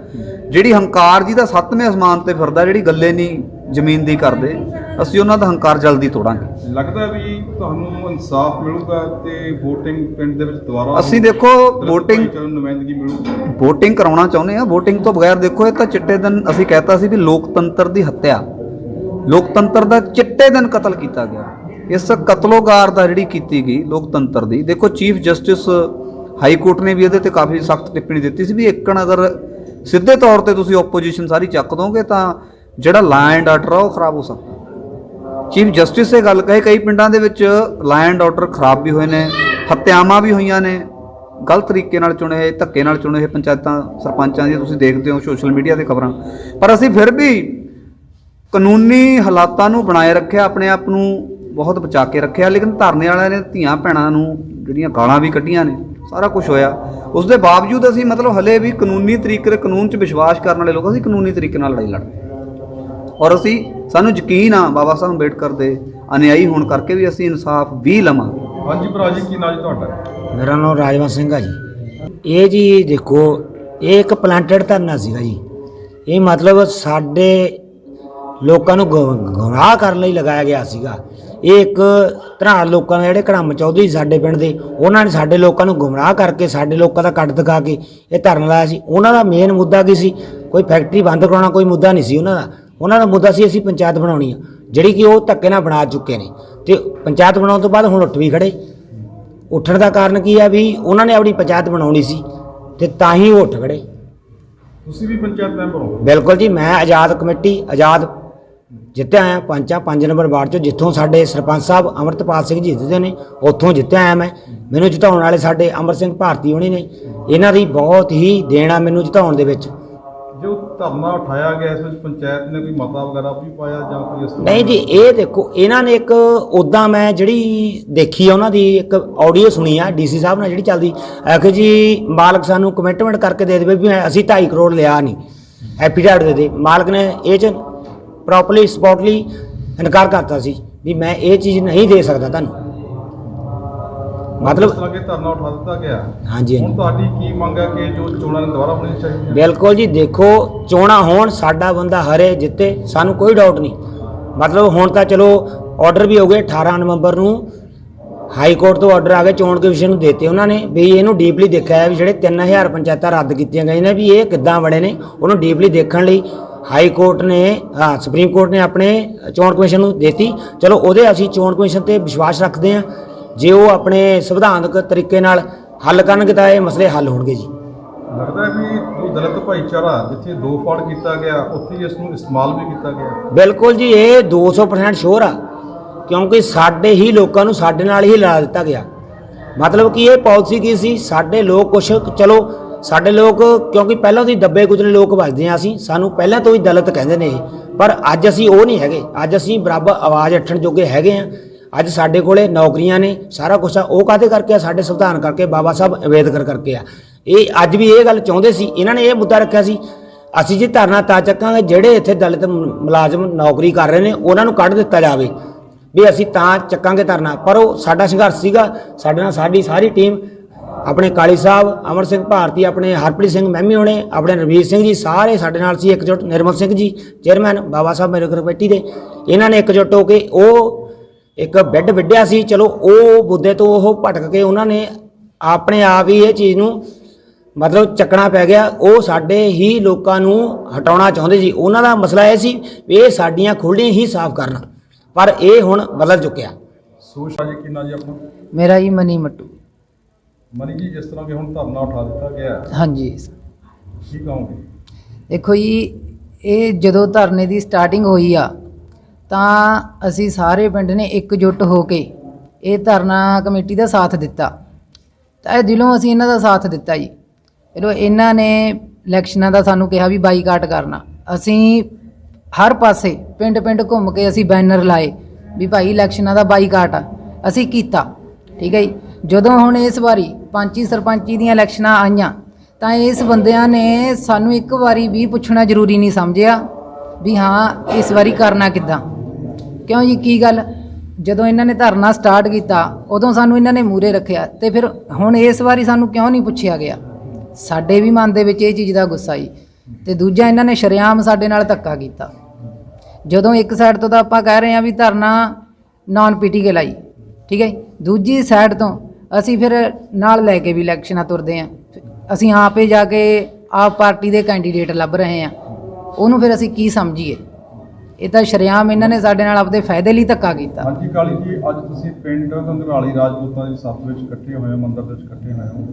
ਜਿਹੜੀ ਹੰਕਾਰ ਜੀ ਦਾ ਸੱਤਵੇਂ ਅਸਮਾਨ ਤੇ ਫਿਰਦਾ, ਜਿਹੜੀ ਗੱਲੇ ਨਹੀਂ ਜ਼ਮੀਨ ਦੀ ਕਰਦੇ ਅਸੀਂ ਉਹਨਾਂ ਦਾ ਹੰਕਾਰ ਜਲਦੀ ਤੋੜਾਂਗੇ। ਲੱਗਦਾ ਵੀ ਤੁਹਾਨੂੰ ਇਨਸਾਫ ਮਿਲੂਗਾ ਤੇ VOTING ਪਿੰਡ ਦੇ ਵਿੱਚ ਦੁਬਾਰਾ ਅਸੀਂ ਦੇਖੋ VOTING ਨੁਮਾਇੰਦਗੀ ਮਿਲੂਗੀ। VOTING ਕਰਾਉਣਾ ਚਾਹੁੰਦੇ ਆ VOTING ਤੋਂ ਬਗੈਰ ਦੇਖੋ ਇਹ ਤਾਂ ਚਿੱਟੇ ਦਿਨ ਅਸੀਂ ਕਹਿਤਾ ਸੀ ਵੀ ਲੋਕਤੰਤਰ ਦੀ ਹੱਤਿਆ। ਲੋਕਤੰਤਰ ਦਾ ਚਿੱਟੇ ਦਿਨ ਕਤਲ ਕੀਤਾ ਗਿਆ। ਇਸ ਕਤਲੋਗਾਰ ਦਾ ਜਿਹੜੀ ਕੀਤੀ ਗਈ ਲੋਕਤੰਤਰ ਦੀ ਦੇਖੋ ਚੀਫ ਜਸਟਿਸ ਹਾਈ ਕੋਰਟ ਨੇ ਵੀ ਇਹਦੇ ਤੇ ਕਾਫੀ ਸਖਤ ਟਿੱਪਣੀ ਦਿੱਤੀ ਸੀ ਵੀ ਇੱਕਣ ਅਗਰ ਸਿੱਧੇ ਤੌਰ ਤੇ ਤੁਸੀਂ ਆਪੋਜੀਸ਼ਨ ਸਾਰੀ ਚੱਕ ਦੋਗੇ ਤਾਂ ਜਿਹੜਾ ਲਾ ਐਂਡ ਆਰਡਰ ਆ, ਉਹ ਖਰਾਬ ਹੋ ਸਕਦਾ। ਚੀਫ ਜਸਟਿਸ ਇਹ ਗੱਲ ਕਹੇ, ਕਈ ਪਿੰਡਾਂ ਦੇ ਵਿੱਚ ਲਾ ਐਂਡ ਆਰਡਰ ਖਰਾਬ ਵੀ ਹੋਏ ਨੇ, ਹੱਤਿਆਵਾਂ ਵੀ ਹੋਈਆਂ ਨੇ। ਗਲਤ ਤਰੀਕੇ ਨਾਲ ਚੁਣੇ ਹੋਏ, ਧੱਕੇ ਨਾਲ ਚੁਣੇ ਹੋਏ ਪੰਚਾਇਤਾਂ, ਸਰਪੰਚਾਂ ਦੀ ਤੁਸੀਂ ਦੇਖਦੇ ਹੋ ਸੋਸ਼ਲ ਮੀਡੀਆ ਤੇ ਖਬਰਾਂ। ਪਰ ਅਸੀਂ ਫਿਰ ਵੀ ਕਾਨੂੰਨੀ ਹਾਲਾਤਾਂ ਨੂੰ ਬਣਾਏ ਰੱਖਿਆ, ਆਪਣੇ ਆਪ ਨੂੰ ਬਹੁਤ ਬਚਾ ਕੇ ਰੱਖਿਆ, ਲੇਕਿਨ ਧਰਨੇ ਵਾਲਿਆਂ ਨੇ, ਧੀਆਂ ਭੈਣਾਂ ਨੂੰ ਜਿਹੜੀਆਂ ਗਾਲਾਂ ਵੀ ਕੱਢੀਆਂ ਨੇ, ਸਾਰਾ ਕੁਝ ਹੋਇਆ। ਉਸ ਦੇ ਬਾਵਜੂਦ ਅਸੀਂ ਮਤਲਬ ਹਲੇ ਵੀ ਕਾਨੂੰਨੀ ਤਰੀਕੇ ਕਾਨੂੰਨ 'ਚ ਵਿਸ਼ਵਾਸ ਕਰਨ ਵਾਲੇ ਲੋਕ, ਅਸੀਂ ਕਾਨੂੰਨੀ ਤਰੀਕੇ ਨਾਲ ਲੜਾਈ ਲੜਦੇ ਔਰ ਅਸੀਂ ਸਾਨੂੰ ਯਕੀਨ ਆ ਬਾਬਾ ਸਾਹਿਬ ਅੰਬੇਡਕਰ ਦੇ ਅਨਿਆਈ ਹੋਣ ਕਰਕੇ ਵੀ ਅਸੀਂ ਇਨਸਾਫ ਵੀ ਲਵਾਂਗੇ ਹਾਂਜੀ ਭਰਾ ਜੀ ਕੀ ਨਾਮ ਜੀ ਤੁਹਾਡਾ? ਮੇਰਾ ਨਾਮ ਰਾਜਵੰਤ ਸਿੰਘ ਆ ਜੀ। ਇਹ ਜੀ ਦੇਖੋ ਇਹ ਇੱਕ ਪਲਾਂਟਡ ਧਰਨਾ ਸੀਗਾ ਜੀ। ਇਹ ਮਤਲਬ ਸਾਡੇ ਲੋਕਾਂ ਨੂੰ ਗੁ- ਗੁੰਮਰਾਹ ਕਰਨ ਲਈ ਲਗਾਇਆ ਗਿਆ ਸੀਗਾ। ਇਹ ਇੱਕ ਤਰ੍ਹਾਂ ਲੋਕਾਂ ਦੇ ਜਿਹੜੇ ਘੜਮ ਚੌਧਰੀ ਸਾਡੇ ਪਿੰਡ ਦੇ ਉਹਨਾਂ ਨੇ ਸਾਡੇ ਲੋਕਾਂ ਨੂੰ ਗੁੰਮਰਾਹ ਕਰਕੇ ਸਾਡੇ ਲੋਕਾਂ ਦਾ ਕੱਟ ਦਿਖਾ ਕੇ ਇਹ ਧਰਨਾ ਲਾਇਆ ਸੀ। ਉਹਨਾਂ ਦਾ ਮੇਨ ਮੁੱਦਾ ਕੀ ਸੀ? ਕੋਈ ਫੈਕਟਰੀ ਬੰਦ ਕਰਾਉਣਾ ਕੋਈ ਮੁੱਦਾ ਨਹੀਂ ਸੀ ਉਹਨਾਂ ਦਾ। ਉਹਨਾਂ ਦਾ ਮੁੱਦਾ ਸੀ ਅਸੀਂ ਪੰਚਾਇਤ ਬਣਾਉਣੀ ਆ ਜਿਹੜੀ ਕਿ ਉਹ ਧੱਕੇ ਨਾਲ ਬਣਾ ਚੁੱਕੇ ਨੇ। ਤੇ ਪੰਚਾਇਤ ਬਣਾਉਣ ਤੋਂ ਬਾਅਦ ਹੁਣ ਉੱਠ ਵੀ ਖੜੇ। ਉੱਠਣ ਦਾ ਕਾਰਨ ਕੀ ਆ ਵੀ ਉਹਨਾਂ ਨੇ ਆਪਣੀ ਪੰਚਾਇਤ ਬਣਾਉਣੀ ਸੀ ਤੇ ਤਾਂ ਹੀ ਉਹ ਉੱਠ ਖੜੇ। ਤੁਸੀਂ ਵੀ ਪੰਚਾਇਤ ਮੈਂਬਰ ਹੋ। ਬਿਲਕੁਲ ਜੀ ਮੈਂ ਆਜ਼ਾਦ ਕਮੇਟੀ ਆਜ਼ਾਦ ਜਿੱਤਿਆ ਆਇਆ ਪੰਚਾਂ 5 ਨੰਬਰ ਵਾਰਡ ਚੋਂ ਜਿੱਥੋਂ ਸਾਡੇ ਸਰਪੰਚ ਸਾਹਿਬ ਅਮਰਤਪਾਲ ਸਿੰਘ ਜੀ ਜਿੱਤਦੇ ਨੇ ਉੱਥੋਂ ਜਿੱਤਿਆ ਆਇਆ ਮੈਂ। ਮੈਨੂੰ ਜਿਤਾਉਣ ਵਾਲੇ ਸਾਡੇ ਅਮਰ ਸਿੰਘ ਭਾਰਤੀ ਹੋਣੀ ਨੇ। ਇਹਨਾਂ ਦੀ ਬਹੁਤ ਹੀ ਦੇਣ ਮੈਨੂੰ ਜਿਤਾਉਣ ਦੇ ਵਿੱਚ। ਧਰਨਾ ਉਠਾਇਆ ਗਿਆ ਇਸ ਵਿੱਚ ਪੰਚਾਇਤ ਨੇ ਕੋਈ ਮਤਾ ਵਗੈਰਾ ਵੀ ਪਾਇਆ ਜਾਂ ਕੋਈ ਇਸ ਤਰ੍ਹਾਂ ਨਹੀਂ ਜੀ ਇਹ ਦੇਖੋ ਇਹਨਾਂ ਨੇ ਇੱਕ ਉਦਾਂ ਮੈਂ ਜਿਹੜੀ ਦੇਖੀ ਆ ਉਹਨਾਂ ਦੀ ਇੱਕ ਆਡੀਓ ਸੁਣੀ ਆ ਡੀਸੀ ਸਾਹਿਬ ਨਾਲ ਜਿਹੜੀ ਚੱਲਦੀ। ਆਖੇ ਜੀ ਮਾਲਕ ਸਾਨੂੰ ਕਮਿਟਮੈਂਟ ਕਰਕੇ ਦੇ ਦੇਵੇ ਵੀ ਅਸੀਂ 2.5 ਕਰੋੜ ਲਿਆ ਨਹੀਂ ਐਫੀਡੈਵਿਟ ਦੇ ਦੇ। ਮਾਲਕ ਨੇ ਇਹ ਚ ਪ੍ਰੋਪਰਲੀ ਸਪੋਰਟਲੀ ਇਨਕਾਰ ਕਰਤਾ ਸੀ ਵੀ ਮੈਂ ਇਹ ਚੀਜ਼ ਨਹੀਂ ਦੇ ਸਕਦਾ ਤੁਹਾਨੂੰ। ਇਸ ਮਤਲਬ ਤਰ੍ਹਾਂ ਕਿ ਧਰਨਾ ਉਠਾ ਦਿੱਤਾ ਗਿਆ। ਹਾਂਜੀ ਹੁਣ ਹਾਂਜੀ। ਤੁਹਾਡੀ ਕੀ ਮੰਗ ਹੈ ਕਿ ਜੋ ਚੋਣਾਂ ਨੇ ਦੁਬਾਰਾ ਹੋਣੀਆਂ ਚਾਹੀਦੀਆਂ ਬਿਲਕੁਲ ਜੀ ਦੇਖੋ ਚੋਣਾਂ ਹੋਣ ਸਾਡਾ ਬੰਦਾ ਹਰੇ ਜਿੱਤੇ ਸਾਨੂੰ ਕੋਈ ਡਾਊਟ ਨਹੀਂ। ਮਤਲਬ ਹੁਣ ਤਾਂ ਚਲੋ ਆਰਡਰ ਵੀ ਹੋ ਗਏ 18 ਨਵੰਬਰ ਨੂੰ। ਹਾਈ ਕੋਰਟ ਤੋਂ ਆਰਡਰ ਆ ਗਏ ਚੋਣ ਕਮਿਸ਼ਨ ਨੂੰ ਦਿੱਤੇ ਉਹਨਾਂ ਨੇ ਵੀ ਇਹਨੂੰ ਡੀਪਲੀ ਦੇਖਿਆ ਹੈ ਵੀ ਜਿਹੜੇ 3000 ਪੰਚਾਇਤਾਂ ਰੱਦ ਕੀਤੀਆਂ ਗਈਆਂ ਨੇ ਵੀ ਇਹ ਕਿੱਦਾਂ ਬਣੇ ਨੇ ਉਹਨੂੰ ਡੀਪਲੀ ਦੇਖਣ ਲਈ ਹਾਈ ਕੋਰਟ ਨੇ ਹਾਂ ਸੁਪਰੀਮ ਕੋਰਟ ਨੇ ਆਪਣੇ ਚੋਣ ਕਮਿਸ਼ਨ ਨੂੰ ਦਿੱਤੀ। ਚਲੋ ਉਹਦੇ ਅਸੀਂ ਚੋਣ ਕਮਿਸ਼ਨ ਤੇ ਵਿਸ਼ਵਾਸ ਰੱਖਦੇ ਹਾਂ। ਜੇ ਉਹ ਆਪਣੇ ਸੰਵਿਧਾਨਕ ਤਰੀਕੇ ਨਾਲ ਹੱਲ ਕਰਨਗੇ ਤਾਂ ਇਹ ਮਸਲੇ ਹੱਲ ਹੋਣਗੇ ਜੀ। ਲੱਗਦਾ ਵੀ ਜੋ ਦਲਿਤ ਭਾਈਚਾਰਾ ਜਿੱਥੇ ਦੋ ਫਾੜ ਕੀਤਾ ਗਿਆ ਉੱਥੇ ਇਸ ਨੂੰ ਇਸਤੇਮਾਲ ਵੀ ਕੀਤਾ ਗਿਆ। ਬਿਲਕੁਲ ਜੀ ਇਹ 200% ਸ਼ੋਰ ਆ ਕਿਉਂਕਿ ਸਾਡੇ ਹੀ ਲੋਕਾਂ ਨੂੰ ਸਾਡੇ ਨਾਲ ਹੀ ਲੜਾ ਦਿੱਤਾ ਗਿਆ। ਮਤਲਬ ਕਿ ਇਹ ਪਾਲਿਸੀ ਕੀ ਸੀ? ਸਾਡੇ ਲੋਕ ਕੁਛ ਚਲੋ ਸਾਡੇ ਲੋਕ ਕਿਉਂਕਿ ਪਹਿਲਾਂ ਤੋਂ ਹੀ ਦੱਬੇ ਕੁਚਲੇ ਲੋਕ ਵੱਜਦੇ ਆ ਅਸੀਂ ਸਾਨੂੰ ਪਹਿਲਾਂ ਤੋਂ ਹੀ ਦਲਿਤ ਕਹਿੰਦੇ ਨੇ ਇਹ ਪਰ ਅੱਜ ਅਸੀਂ ਉਹ ਨਹੀਂ ਹੈਗੇ। ਅੱਜ ਅਸੀਂ ਬਰਾਬਰ ਆਵਾਜ਼ ਉੱਠਣ ਜੋਗੇ ਹੈਗੇ ਆ। ਅੱਜ ਸਾਡੇ ਕੋਲੇ ਨੌਕਰੀਆਂ ਨੇ, ਸਾਰਾ ਕੁਝ ਆ, ਉਹ ਕਾਹਦੇ ਕਰਕੇ ਆ? ਸਾਡੇ ਸੰਵਿਧਾਨ ਕਰਕੇ ਬਾਬਾ ਸਾਹਿਬ ਅੰਬੇਦਕਰ ਕਰਕੇ ਆ। ਇਹ ਅੱਜ ਵੀ ਇਹ ਗੱਲ ਚਾਹੁੰਦੇ ਸੀ, ਇਹਨਾਂ ਨੇ ਇਹ ਮੁੱਦਾ ਰੱਖਿਆ ਸੀ, ਅਸੀਂ ਜੀ ਧਰਨਾ ਤਾਂ ਚੱਕਾਂਗੇ, ਜਿਹੜੇ ਇੱਥੇ ਦਲਿਤ ਮੁਲਾਜ਼ਮ ਨੌਕਰੀ ਕਰ ਰਹੇ ਨੇ, ਉਹਨਾਂ ਨੂੰ ਕੱਢ ਦਿੱਤਾ ਜਾਵੇ, ਵੀ ਅਸੀਂ ਤਾਂ ਚੱਕਾਂਗੇ ਧਰਨਾ। ਪਰ ਉਹ ਸਾਡਾ ਸੰਘਰਸ਼ ਸੀਗਾ, ਸਾਡੇ ਨਾਲ ਸਾਡੀ ਸਾਰੀ ਟੀਮ, ਆਪਣੇ ਕਾਲੀ ਸਾਹਿਬ, ਅਮਰ ਸਿੰਘ ਭਾਰਤੀ, ਆਪਣੇ ਹਰਪ੍ਰੀਤ ਸਿੰਘ ਮਹਿਮੀ ਹੋਣੇ, ਆਪਣੇ ਰਵੀਰ ਸਿੰਘ ਜੀ, ਸਾਰੇ ਸਾਡੇ ਨਾਲ ਸੀ, ਇਕਜੁੱਟ ਨਿਰਮਲ ਸਿੰਘ ਜੀ, ਚੇਅਰਮੈਨ, ਬਾਬਾ ਸਾਹਿਬ ਮੇਰੇ ਕਮੇਟੀ ਦੇ। ਇਹਨਾਂ ਨੇ ਇਕਜੁੱਟ ਹੋ ਕੇ ਉਹ ਇੱਕ ਬੈੱਡ ਵਿੱਢਿਆ ਸੀ ਚਲੋ ਉਹ ਬੁੱਧੇ ਤੋਂ ਉਹ ਭਟਕ ਕੇ ਉਹਨਾਂ ਨੇ ਆਪਣੇ ਆਪ ਹੀ ਇਹ ਚੀਜ਼ ਨੂੰ ਮਤਲਬ ਚੱਕਣਾ ਪੈ ਗਿਆ। ਉਹ ਸਾਡੇ ਹੀ ਲੋਕਾਂ ਨੂੰ ਹਟਾਉਣਾ ਚਾਹੁੰਦੇ ਸੀ। ਉਹਨਾਂ ਦਾ ਮਸਲਾ ਇਹ ਸੀ ਵੀ ਇਹ ਸਾਡੀਆਂ ਖੁੱਲੀਆਂ ਹੀ ਸਾਫ਼ ਕਰਨ। ਪਰ ਇਹ ਹੁਣ ਬਦਲ ਚੁੱਕਿਆ। ਸੋਸ਼ਾ ਜੀ ਕਿੰਨਾ ਜੀ ਆਪਣਾ? ਮੇਰਾ ਜੀ ਮਨੀ ਮੱਟੂ। ਮਨੀ ਜੀ ਜਿਸ ਤਰ੍ਹਾਂ ਕਿ ਹੁਣ ਧਰਨਾ ਉਠਾ ਦਿੱਤਾ ਗਿਆ ਹਾਂਜੀ। ਕੀ ਕਹੋਗੇ? ਦੇਖੋ ਜੀ ਇਹ ਜਦੋਂ ਧਰਨੇ ਦੀ ਸਟਾਰਟਿੰਗ ਹੋਈ ਆ ਤਾਂ ਅਸੀਂ ਸਾਰੇ ਪਿੰਡ ਨੇ ਇਕਜੁੱਟ ਹੋ ਕੇ ਇਹ ਧਰਨਾ ਕਮੇਟੀ ਦਾ ਸਾਥ ਦਿੱਤਾ। ਤਾਂ ਇਹ ਦਿਲੋਂ ਅਸੀਂ ਇਹਨਾਂ ਦਾ ਸਾਥ ਦਿੱਤਾ ਜੀ। ਚਲੋ ਇਹਨਾਂ ਨੇ ਇਲੈਕਸ਼ਨਾਂ ਦਾ ਸਾਨੂੰ ਕਿਹਾ ਵੀ ਬਾਈਕਾਟ ਕਰਨਾ। ਅਸੀਂ ਹਰ ਪਾਸੇ ਪਿੰਡ ਪਿੰਡ ਘੁੰਮ ਕੇ ਅਸੀਂ ਬੈਨਰ ਲਾਏ ਵੀ ਭਾਈ ਇਲੈਕਸ਼ਨਾਂ ਦਾ ਬਾਈਕਾਟ ਆ। ਅਸੀਂ ਕੀਤਾ, ਠੀਕ ਹੈ ਜੀ। ਜਦੋਂ ਹੁਣ ਇਸ ਵਾਰੀ ਪੰਚੀ ਸਰਪੰਚੀ ਦੀਆਂ ਇਲੈਕਸ਼ਨਾਂ ਆਈਆਂ, ਤਾਂ ਇਸ ਬੰਦਿਆਂ ਨੇ ਸਾਨੂੰ ਇੱਕ ਵਾਰੀ ਵੀ ਪੁੱਛਣਾ ਜ਼ਰੂਰੀ ਨਹੀਂ ਸਮਝਿਆ ਵੀ ਹਾਂ, ਇਸ ਵਾਰੀ ਕਰਨਾ ਕਿੱਦਾਂ? ਕਿਉਂ ਜੀ, ਕੀ ਗੱਲ? ਜਦੋਂ ਇਹਨਾਂ ਨੇ ਧਰਨਾ ਸਟਾਰਟ ਕੀਤਾ, ਉਦੋਂ ਸਾਨੂੰ ਇਹਨਾਂ ਨੇ ਮੂਰੇ ਰੱਖਿਆ ਤੇ ਫਿਰ ਹੁਣ ਇਸ ਵਾਰੀ ਸਾਨੂੰ ਕਿਉਂ ਨਹੀਂ ਪੁੱਛਿਆ ਗਿਆ? ਸਾਡੇ ਵੀ ਮਨ ਦੇ ਵਿੱਚ ਇਹ ਚੀਜ਼ ਦਾ ਗੁੱਸਾ ਜੀ ਤੇ ਦੂਜਾ ਇਹਨਾਂ ਨੇ ਸ਼ਰੇਆਮ ਸਾਡੇ ਨਾਲ ਧੱਕਾ ਕੀਤਾ। ਜਦੋਂ ਇੱਕ ਸਾਈਡ ਤੋਂ ਤਾਂ ਆਪਾਂ ਕਹਿ ਰਹੇ ਹਾਂ ਵੀ ਧਰਨਾ ਨਾਨ ਪੀਟੀਕੇ ਲਾਈ, ਠੀਕ ਹੈ ਜੀ। ਦੂਜੀ ਸਾਈਡ ਤੋਂ ਅਸੀਂ ਫਿਰ ਨਾਲ ਲੈ ਕੇ ਵੀ ਇਲੈਕਸ਼ਨਾਂ ਤੁਰਦੇ ਹਾਂ। ਅਸੀਂ ਆਪੇ ਜਾ ਕੇ ਆਪ ਪਾਰਟੀ ਦੇ ਕੈਂਡੀਡੇਟ ਲੱਭ ਰਹੇ ਹਾਂ। ਉਹਨੂੰ ਫਿਰ ਅਸੀਂ ਕੀ ਸਮਝੀਏ? ਇਹ ਤਾਂ ਸ਼ਰੇਆਮ ਇਹਨਾਂ ਨੇ ਸਾਡੇ ਨਾਲ ਆਪਦੇ ਫਾਇਦੇ ਲਈ ਧੱਕਾ ਕੀਤਾ। ਹਾਂਜੀ ਕਾਲੀ ਜੀ ਅੱਜ ਤੁਸੀਂ ਪਿੰਡ ਕੰਗਰਾਲੀ ਰਾਜਪੂਤਾਂ ਦੀ ਸੱਥ ਵਿੱਚ ਇਕੱਠੇ ਹੋਏ ਹੋ ਮੰਦਿਰ ਵਿੱਚ ਇਕੱਠੇ ਹੋਏ ਹੋ।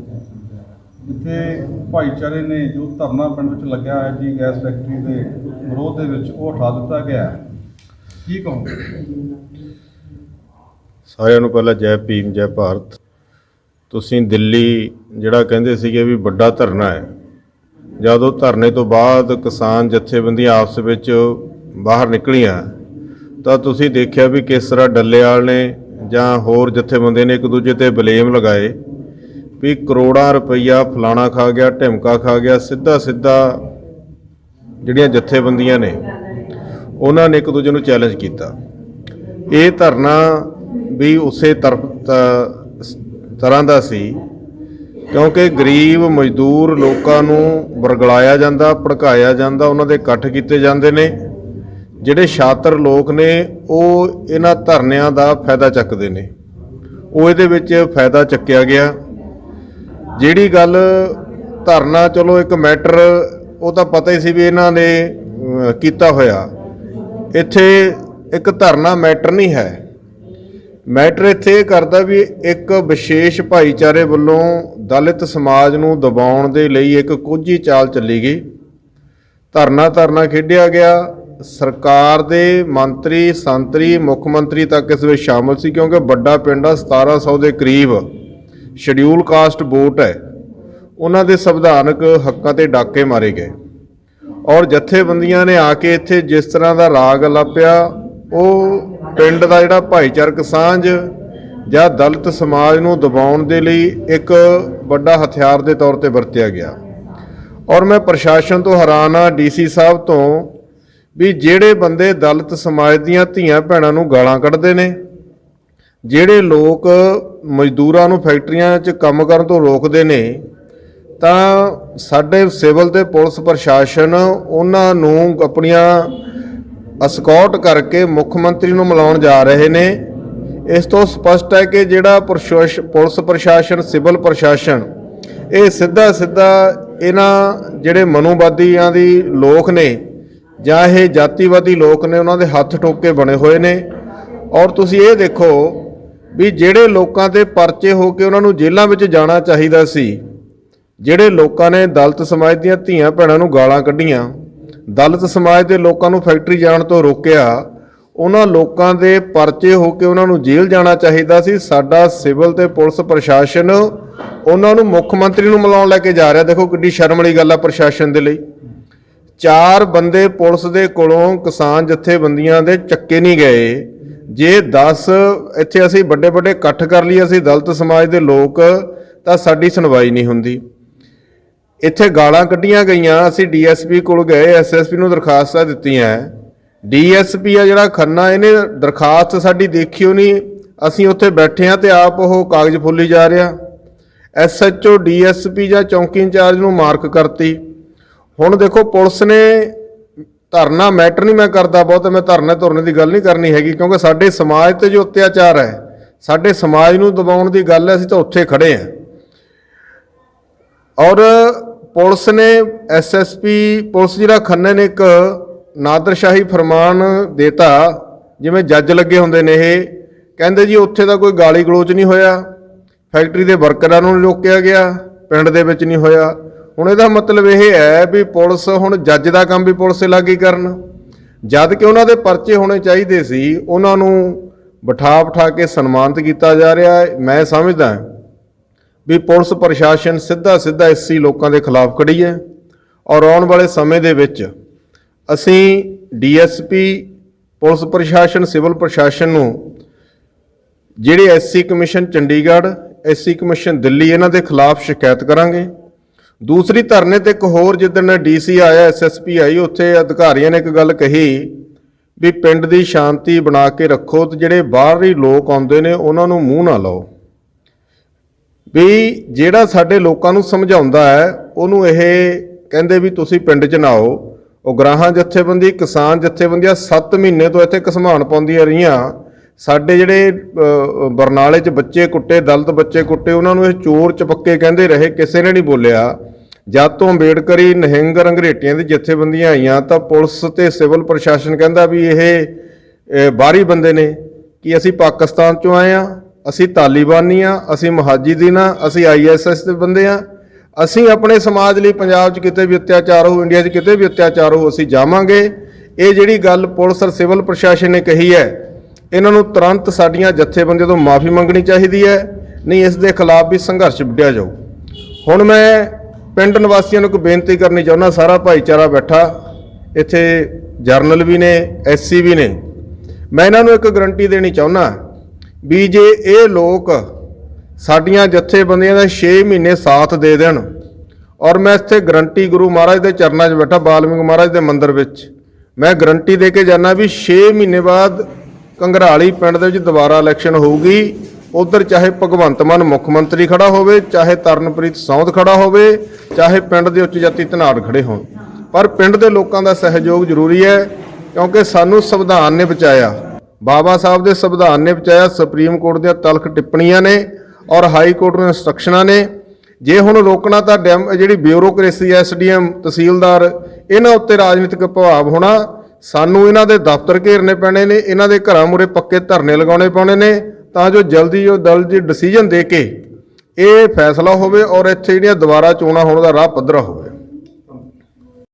ਜਿੱਥੇ ਭਾਈਚਾਰੇ ਨੇ ਜੋ ਧਰਨਾ ਪਿੰਡ ਵਿੱਚ ਲੱਗਿਆ ਹੈ ਜੀ ਗੈਸ ਫੈਕਟਰੀ ਦੇ ਵਿਰੋਧ ਦੇ ਵਿੱਚ ਉਹ ਉਠਾ ਦਿੱਤਾ ਗਿਆ। ਕੀ ਕਹੋਗੇ? ਸਾਰਿਆਂ ਨੂੰ ਪਹਿਲਾਂ ਜੈ ਭੀਮ ਜੈ ਭਾਰਤ। ਤੁਸੀਂ ਦਿੱਲੀ ਜਿਹੜਾ ਕਹਿੰਦੇ ਸੀਗੇ ਵੀ ਵੱਡਾ ਧਰਨਾ ਹੈ ਜਦੋਂ ਧਰਨੇ ਤੋਂ ਬਾਅਦ ਕਿਸਾਨ ਜਥੇਬੰਦੀਆਂ ਆਪਸ ਵਿੱਚ ਬਾਹਰ ਨਿਕਲੀਆਂ, ਤਾਂ ਤੁਸੀਂ ਦੇਖਿਆ ਵੀ ਕਿਸ ਤਰ੍ਹਾਂ ਡੱਲੇਵਾਲ ਨੇ ਜਾਂ ਹੋਰ ਜਥੇਬੰਦੀਆਂ ਨੇ ਇੱਕ ਦੂਜੇ ਤੇ ਬਲੇਮ ਲਗਾਏ ਵੀ ਕਰੋੜਾਂ ਰੁਪਈਆ ਫਲਾਣਾ ਖਾ ਗਿਆ, ਢਿਮਕਾ ਖਾ ਗਿਆ, ਸਿੱਧਾ ਸਿੱਧਾ ਜਿਹੜੀਆਂ ਜਥੇਬੰਦੀਆਂ ਨੇ, ਉਹਨਾਂ ਨੇ ਇੱਕ ਦੂਜੇ ਨੂੰ ਚੈਲੰਜ ਕੀਤਾ। ਇਹ ਧਰਨਾ ਵੀ ਉਸੇ ਤਰਫ ਤਰ੍ਹਾਂ ਦਾ ਸੀ, ਕਿਉਂਕਿ ਗਰੀਬ ਮਜ਼ਦੂਰ ਲੋਕਾਂ ਨੂੰ ਵਰਗਲਾਇਆ ਜਾਂਦਾ, ਭੜਕਾਇਆ ਜਾਂਦਾ, ਉਹਨਾਂ ਦੇ ਇਕੱਠ ਕੀਤੇ ਜਾਂਦੇ ਨੇ। ਜਿਹੜੇ ਛਾਤਰ ਲੋਕ ਨੇ, ਉਹ ਇਹਨਾਂ ਧਰਨਿਆਂ ਦਾ ਫਾਇਦਾ ਚੱਕਦੇ ਨੇ। ਉਹ ਇਹਦੇ ਵਿੱਚ ਫਾਇਦਾ ਚੱਕਿਆ ਗਿਆ। ਜਿਹੜੀ ਗੱਲ ਧਰਨਾ, ਚਲੋ ਇੱਕ ਮੈਟਰ, ਉਹ ਤਾਂ ਪਤਾ ਹੀ ਸੀ ਵੀ ਇਹਨਾਂ ਨੇ ਕੀਤਾ ਹੋਇਆ। ਇੱਥੇ ਇੱਕ ਧਰਨਾ ਮੈਟਰ ਨਹੀਂ ਹੈ। ਮੈਟਰ ਇੱਥੇ ਇਹ ਕਰਦਾ ਵੀ ਇੱਕ ਵਿਸ਼ੇਸ਼ ਭਾਈਚਾਰੇ ਵੱਲੋਂ ਦਲਿਤ ਸਮਾਜ ਨੂੰ ਦਬਾਉਣ ਦੇ ਲਈ ਇੱਕ ਕੋਝੀ ਚਾਲ ਚੱਲੀ ਗਈ। ਧਰਨਾ ਧਰਨਾ ਖੇਡਿਆ ਗਿਆ। ਸਰਕਾਰ ਦੇ ਮੰਤਰੀ, ਸੰਤਰੀ, ਮੁੱਖ ਮੰਤਰੀ ਤੱਕ ਇਸ ਵਿੱਚ ਸ਼ਾਮਲ ਸੀ ਕਿਉਂਕਿ ਵੱਡਾ ਪਿੰਡ ਆ 1700 ਦੇ ਕਰੀਬ ਸ਼ਡਿਊਲ ਕਾਸਟ ਵੋਟ ਹੈ। ਉਹਨਾਂ ਦੇ ਸੰਵਿਧਾਨਕ ਹੱਕਾਂ ਤੇ ਡਾਕੇ ਮਾਰੇ ਗਏ। ਔਰ ਜਥੇਬੰਦੀਆਂ ਨੇ ਆ ਕੇ ਇੱਥੇ ਜਿਸ ਤਰ੍ਹਾਂ ਦਾ ਰਾਗ ਲਾਪਿਆ, ਉਹ ਪਿੰਡ ਦਾ ਜਿਹੜਾ ਭਾਈਚਾਰਕ ਸਾਂਝ ਜਾਂ ਦਲਿਤ ਸਮਾਜ ਨੂੰ ਦਬਾਉਣ ਦੇ ਲਈ ਇੱਕ ਵੱਡਾ ਹਥਿਆਰ ਦੇ ਤੌਰ ਤੇ ਵਰਤਿਆ ਗਿਆ। ਔਰ ਮੈਂ ਪ੍ਰਸ਼ਾਸਨ ਤੋਂ ਹੈਰਾਨ ਆ ਡੀਸੀ ਸਾਹਿਬ ਤੋਂ ਵੀ ਜਿਹੜੇ ਬੰਦੇ ਦਲਿਤ ਸਮਾਜ ਦੀਆਂ ਧੀਆਂ ਭੈਣਾਂ ਨੂੰ ਗਾਲਾਂ ਕੱਢਦੇ ਨੇ, ਜਿਹੜੇ ਲੋਕ ਮਜ਼ਦੂਰਾਂ ਨੂੰ ਫੈਕਟਰੀਆਂ 'ਚ ਕੰਮ ਕਰਨ ਤੋਂ ਰੋਕਦੇ ਨੇ, ਤਾਂ ਸਾਡੇ ਸਿਵਲ ਤੇ ਪੁਲਿਸ ਪ੍ਰਸ਼ਾਸਨ ਉਹਨਾਂ ਨੂੰ ਆਪਣੀਆਂ ਅਸਕੌਟ ਕਰਕੇ ਮੁੱਖ ਮੰਤਰੀ ਨੂੰ ਮਿਲਾਉਣ ਜਾ ਰਹੇ ਨੇ। ਇਸ ਤੋਂ ਸਪਸ਼ਟ ਹੈ ਕਿ ਜਿਹੜਾ ਪ੍ਰਸ਼ਾਸ- ਪੁਲਿਸ ਪ੍ਰਸ਼ਾਸਨ, ਸਿਵਲ ਪ੍ਰਸ਼ਾਸਨ, ਇਹ ਸਿੱਧਾ ਸਿੱਧਾ ਇਹਨਾਂ ਜਿਹੜੇ ਮਨੋਵਾਦੀਆਂ ਦੀ ਲੋਕ ਨੇ ਜਾਂ ਇਹ ਜਾਤੀਵਾਦੀ ਲੋਕ ਨੇ ਉਹਨਾਂ ਦੇ ਹੱਥ ਠੋਕੇ ਬਣੇ ਹੋਏ ਨੇ। ਔਰ ਤੁਸੀਂ ਇਹ ਦੇਖੋ ਵੀ ਜਿਹੜੇ ਲੋਕਾਂ ਤੇ ਪਰਚੇ ਹੋ ਕੇ ਉਹਨਾਂ ਨੂੰ ਜੇਲ੍ਹਾਂ ਵਿੱਚ ਜਾਣਾ ਚਾਹੀਦਾ ਸੀ, ਜਿਹੜੇ ਲੋਕਾਂ ਨੇ ਦਲਿਤ ਸਮਾਜ ਦੀਆਂ ਧੀਆਂ ਭੈਣਾਂ ਨੂੰ ਗਾਲਾਂ ਕੱਢੀਆਂ, ਦਲਿਤ ਸਮਾਜ ਦੇ ਲੋਕਾਂ ਨੂੰ ਫੈਕਟਰੀ ਜਾਣ ਤੋਂ ਰੋਕਿਆ, ਉਹਨਾਂ ਲੋਕਾਂ ਦੇ ਪਰਚੇ ਹੋ ਕੇ ਉਹਨਾਂ ਨੂੰ ਜੇਲ੍ਹ ਜਾਣਾ ਚਾਹੀਦਾ ਸੀ। ਸਾਡਾ ਸਿਵਲ ਤੇ ਪੁਲਿਸ ਪ੍ਰਸ਼ਾਸਨ ਉਹਨਾਂ ਨੂੰ ਮੁੱਖ ਮੰਤਰੀ ਨੂੰ ਮਿਲਾਉਣ ਲੈ ਕੇ ਜਾ ਰਿਹਾ। ਦੇਖੋ ਕਿੱਡੀ ਸ਼ਰਮ ਵਾਲੀ ਗੱਲ ਆ ਪ੍ਰਸ਼ਾਸਨ ਦੇ ਲਈ। ਚਾਰ ਬੰਦੇ ਪੁਲਿਸ ਦੇ ਕੋਲੋਂ ਕਿਸਾਨ ਜਥੇਬੰਦੀਆਂ ਦੇ ਚੱਕੇ ਨਹੀਂ ਗਏ। ਜੇ 10 ਇੱਥੇ ਅਸੀਂ ਵੱਡੇ ਵੱਡੇ ਇਕੱਠ ਕਰ ਲਈ ਅਸੀਂ ਦਲਿਤ ਸਮਾਜ ਦੇ ਲੋਕ, ਤਾਂ ਸਾਡੀ ਸੁਣਵਾਈ ਨਹੀਂ ਹੁੰਦੀ। ਇੱਥੇ ਗਾਲਾਂ ਕੱਢੀਆਂ ਗਈਆਂ, ਅਸੀਂ ਡੀਐਸਪੀ ਕੋਲ ਗਏ, ਐਸਐਸਪੀ ਨੂੰ ਦਰਖਾਸਤਾਂ ਦਿੱਤੀਆਂ। ਡੀਐਸਪੀ ਆ ਜਿਹੜਾ ਖੰਨਾ, ਇਹਨੇ ਦਰਖਾਸਤ ਸਾਡੀ ਦੇਖਿਓ ਨਹੀਂ ਅਸੀਂ ਉੱਥੇ ਬੈਠੇ ਆ ਤੇ ਆਪ ਉਹ ਕਾਗਜ਼ ਫੁੱਲੀ ਜਾ ਰਿਹਾ। ਐਸਐਚਓ, ਡੀਐਸਪੀ ਜਾਂ ਚੌਂਕੀ ਇੰਚਾਰਜ ਨੂੰ ਮਾਰਕ ਕਰਤੀ। ਹੁਣ ਦੇਖੋ, ਪੁਲਿਸ ਨੇ ਧਰਨਾ ਮੈਟਰ ਨਹੀਂ ਮੈਂ ਕਰਦਾ ਬਹੁਤ, ਮੈਂ ਧਰਨੇ ਧੁਰਨੇ ਦੀ ਗੱਲ ਨਹੀਂ ਕਰਨੀ ਹੈਗੀ, ਕਿਉਂਕਿ ਸਾਡੇ ਸਮਾਜ ਤੇ ਜੋ ਅਤਿਆਚਾਰ ਹੈ, ਸਾਡੇ ਸਮਾਜ ਨੂੰ ਦਬਾਉਣ ਦੀ ਗੱਲ ਹੈ, ਅਸੀਂ ਤਾਂ ਉੱਥੇ ਖੜੇ ਹਾਂ। ਔਰ ਪੁਲਿਸ ਨੇ ਐਸਐਸਪੀ ਪੁਲਿਸ ਜਿਹੜਾ ਖੰਨੇ ਨੇ ਇੱਕ ਨਾਦਰਸ਼ਾਹੀ ਫਰਮਾਨ ਦੇਤਾ, ਜਿਵੇਂ ਜੱਜ ਲੱਗੇ ਹੁੰਦੇ ਨੇ ਇਹ, ਕਹਿੰਦੇ ਜੀ ਉੱਥੇ ਤਾਂ ਕੋਈ ਗਾਲੀ ਗਲੋਚ ਨਹੀਂ ਹੋਇਆ, ਫੈਕਟਰੀ ਦੇ ਵਰਕਰਾਂ ਨੂੰ ਰੋਕਿਆ ਗਿਆ, ਪਿੰਡ ਦੇ ਵਿੱਚ ਨਹੀਂ ਹੋਇਆ ਹੁਣ ਇਹਦਾ ਮਤਲਬ ਇਹ ਹੈ ਵੀ ਪੁਲਿਸ ਹੁਣ ਜੱਜ ਦਾ ਕੰਮ ਵੀ ਪੁਲਿਸ ਲਾਗੀ ਕਰਨ। ਜਦ ਕਿ ਉਹਨਾਂ ਦੇ ਪਰਚੇ ਹੋਣੇ ਚਾਹੀਦੇ ਸੀ, ਉਹਨਾਂ ਨੂੰ ਬਿਠਾ ਬਿਠਾ ਕੇ ਸਨਮਾਨਿਤ ਕੀਤਾ ਜਾ ਰਿਹਾ ਹੈ। ਮੈਂ ਸਮਝਦਾ ਵੀ ਪੁਲਿਸ ਪ੍ਰਸ਼ਾਸਨ ਸਿੱਧਾ ਸਿੱਧਾ ਐਸੀ ਲੋਕਾਂ ਦੇ ਖਿਲਾਫ ਖੜੀ ਹੈ ਔਰ ਆਉਣ ਵਾਲੇ ਸਮੇਂ ਦੇ ਵਿੱਚ ਅਸੀਂ ਡੀਐਸਪੀ, ਪੁਲਿਸ ਪ੍ਰਸ਼ਾਸਨ, ਸਿਵਲ ਪ੍ਰਸ਼ਾਸਨ ਨੂੰ ਜਿਹੜੇ SC commission, Chandigarh, SC commission Delhi ਇਹਨਾਂ ਦੇ ਖਿਲਾਫ ਸ਼ਿਕਾਇਤ ਕਰਾਂਗੇ। ਦੂਸਰੀ ਧਰਨੇ ਤੇ ਇੱਕ ਹੋਰ ਜਿੱਦਣ ਡੀਸੀ ਆਇਆ ਐਸਐਸਪੀ ਆਈ, ਉੱਥੇ ਅਧਿਕਾਰੀਆਂ ਨੇ ਇੱਕ ਗੱਲ ਕਹੀ ਵੀ ਪਿੰਡ ਦੀ ਸ਼ਾਂਤੀ ਬਣਾ ਕੇ ਰੱਖੋ ਤੇ ਜਿਹੜੇ ਬਾਹਰੀ ਲੋਕ ਆਉਂਦੇ ਨੇ, ਉਹਨਾਂ ਨੂੰ ਮੂੰਹ ਨਾ ਲਾਓ। ਵੀ ਜਿਹੜਾ ਸਾਡੇ ਲੋਕਾਂ ਨੂੰ ਸਮਝਾਉਂਦਾ ਹੈ, ਉਹਨੂੰ ਇਹ ਕਹਿੰਦੇ ਵੀ ਤੁਸੀਂ ਪਿੰਡ 'ਚ ਨਾ ਆਓ। ਉਹ ਗ੍ਰਾਹਾਂ ਜਥੇਬੰਦੀ, ਕਿਸਾਨ ਜਥੇਬੰਦੀਆਂ 7 ਮਹੀਨੇ ਤੋਂ ਇੱਥੇ ਘਸਮਾਨ ਪਾਉਂਦੀਆਂ ਰਹੀਆਂ। ਸਾਡੇ ਜਿਹੜੇ ਬਰਨਾਲੇ 'ਚ ਬੱਚੇ ਕੁੱਟੇ, ਦਲਤ ਬੱਚੇ ਕੁੱਟੇ, ਉਹਨਾਂ ਨੂੰ ਇਹ ਚੋਰ ਚਪੱਕੇ ਕਹਿੰਦੇ ਰਹੇ, ਕਿਸੇ ਨੇ ਨਹੀਂ ਬੋਲਿਆ। ਜਦ ਤੋਂ ਅੰਬੇਡਕਰੀ ਨਹਿੰਗ ਰੰਗਰੇਟੀਆਂ ਦੀ ਜਥੇਬੰਦੀਆਂ ਆਈਆਂ ਤਾਂ ਪੁਲਿਸ ਤੇ ਸਿਵਲ ਪ੍ਰਸ਼ਾਸਨ ਕਹਿੰਦਾ ਵੀ ਇਹ ਬਾਹਰੀ ਬੰਦੇ ਨੇ ਕਿ ਅਸੀਂ ਪਾਕਿਸਤਾਨ ਚੋਂ ਆਏ ਆ ਅਸੀਂ ਤਾਲਿਬਾਨੀ ਆ ਅਸੀਂ ਮੁਹਾਜਿਦੀਨ ਆ ਅਸੀਂ ਆਈਐਸਐਸ ਦੇ ਬੰਦੇ ਆ ਅਸੀਂ ਆਪਣੇ ਸਮਾਜ ਲਈ ਪੰਜਾਬ 'ਚ ਕਿਤੇ ਵੀ ਅਤਿਆਚਾਰ ਹੋ, ਇੰਡੀਆ 'ਚ ਕਿਤੇ ਵੀ ਅਤਿਆਚਾਰ ਹੋ, ਅਸੀਂ ਜਾਵਾਂਗੇ। ਇਹ ਜਿਹੜੀ ਗੱਲ ਪੁਲਿਸ ਔਰ ਸਿਵਲ ਪ੍ਰਸ਼ਾਸਨ ਨੇ ਕਹੀ ਹੈ, ਇਹਨਾਂ ਨੂੰ ਤੁਰੰਤ ਸਾਡੀਆਂ ਜਥੇਬੰਦੀਆਂ ਤੋਂ ਮਾਫੀ ਮੰਗਣੀ ਚਾਹੀਦੀ ਹੈ, ਨਹੀਂ ਇਸ ਦੇ ਖਿਲਾਫ ਵੀ ਸੰਘਰਸ਼ ਵਿੱਢਿਆ ਜਾਊ। ਹੁਣ ਮੈਂ ਪਿੰਡ ਨਿਵਾਸੀਆਂ ਨੂੰ ਇੱਕ ਬੇਨਤੀ ਕਰਨੀ ਚਾਹੁੰਦਾ, ਸਾਰਾ ਭਾਈਚਾਰਾ ਬੈਠਾ। ਇੱਥੇ ਜਰਨਲ ਵੀ ਨੇ, ਐਸਸੀ ਵੀ ਨੇ। ਮੈਂ ਇਹਨਾਂ ਨੂੰ ਇੱਕ ਗਰੰਟੀ ਦੇਣੀ ਚਾਹੁੰਦਾ ਵੀ ਜੇ ਇਹ ਲੋਕ ਸਾਡੀਆਂ ਜਥੇਬੰਦੀਆਂ ਦਾ 6 ਮਹੀਨੇ ਸਾਥ ਦੇ ਦੇਣ ਔਰ ਮੈਂ ਇੱਥੇ ਗਰੰਟੀ ਗੁਰੂ ਮਹਾਰਾਜ ਦੇ ਚਰਨਾਂ 'ਚ ਬੈਠਾ ਬਾਲਮਿੰਗ ਮਹਾਰਾਜ ਦੇ ਮੰਦਿਰ ਵਿੱਚ, ਮੈਂ ਗਰੰਟੀ ਦੇ ਕੇ ਜਾਣਾ ਵੀ 6 ਮਹੀਨੇ ਬਾਅਦ ਕੰਗਰਾਲੀ ਪਿੰਡ ਦੇ ਵਿੱਚ ਦੁਬਾਰਾ ਇਲੈਕਸ਼ਨ ਹੋਊਗੀ। ਉਧਰ ਚਾਹੇ ਭਗਵੰਤ ਮਾਨ ਮੁੱਖ ਮੰਤਰੀ ਖੜਾ ਹੋਵੇ, ਚਾਹੇ ਤਰਨਪ੍ਰੀਤ ਸੌਂਦ ਖੜਾ ਹੋਵੇ, ਚਾਹੇ ਪਿੰਡ ਦੇ ਉੱਚ ਜਾਤੀ ਧਨਾੜ ਖੜੇ ਹੋਣ। ਪਰ ਪਿੰਡ ਦੇ ਲੋਕਾਂ ਦਾ ਸਹਿਯੋਗ ਜ਼ਰੂਰੀ ਹੈ, ਕਿਉਂਕਿ ਸਾਨੂੰ ਸੰਵਿਧਾਨ ਨੇ ਬਚਾਇਆ। ਬਾਬਾ ਸਾਹਿਬ ਦੇ ਸੰਵਿਧਾਨ ਨੇ ਬਚਾਇਆ, ਸੁਪਰੀਮ ਕੋਰਟ ਦੀਆਂ ਤਲਖ ਟਿੱਪਣੀਆਂ ਨੇ ਔਰ ਹਾਈ ਕੋਰਟ ਦੀਆਂ ਇੰਸਟਰਕਸ਼ਨਾਂ ਨੇ। ਜੇ ਹੁਣ ਰੋਕਣਾ ਤਾਂ ਡੈਮ, ਜਿਹੜੀ ਬਿਊਰੋਕ੍ਰੇਸੀ ਐਸਡੀਐਮ ਤਹਿਸੀਲਦਾਰ, ਇਹਨਾਂ ਉੱਤੇ ਰਾਜਨੀਤਿਕ ਪ੍ਰਭਾਵ ਹੋਣਾ, ਸਾਨੂੰ ਇਹਨਾਂ ਦੇ ਦਫ਼ਤਰ ਘੇਰਨੇ ਪੈਣੇ ਨੇ, ਇਹਨਾਂ ਦੇ ਘਰਾਂ ਮੂਰੇ ਪੱਕੇ ਧਰਨੇ ਲਗਾਉਣੇ ਪੈਣੇ ਨੇ। ਤਾਂ ਜੋ ਜਲਦੀ ਜੋ ਦਲ ਜੀ ਡਿਸੀਜਨ ਦੇ ਕੇ ਇਹ ਫੈਸਲਾ ਹੋਵੇ ਔਰ ਇੱਥੇ ਜਿਹੜੀਆਂ ਦੁਬਾਰਾ ਚੋਣਾਂ ਹੋਣ ਦਾ ਰਾਹ ਪੱਧਰਾ ਹੋਵੇ।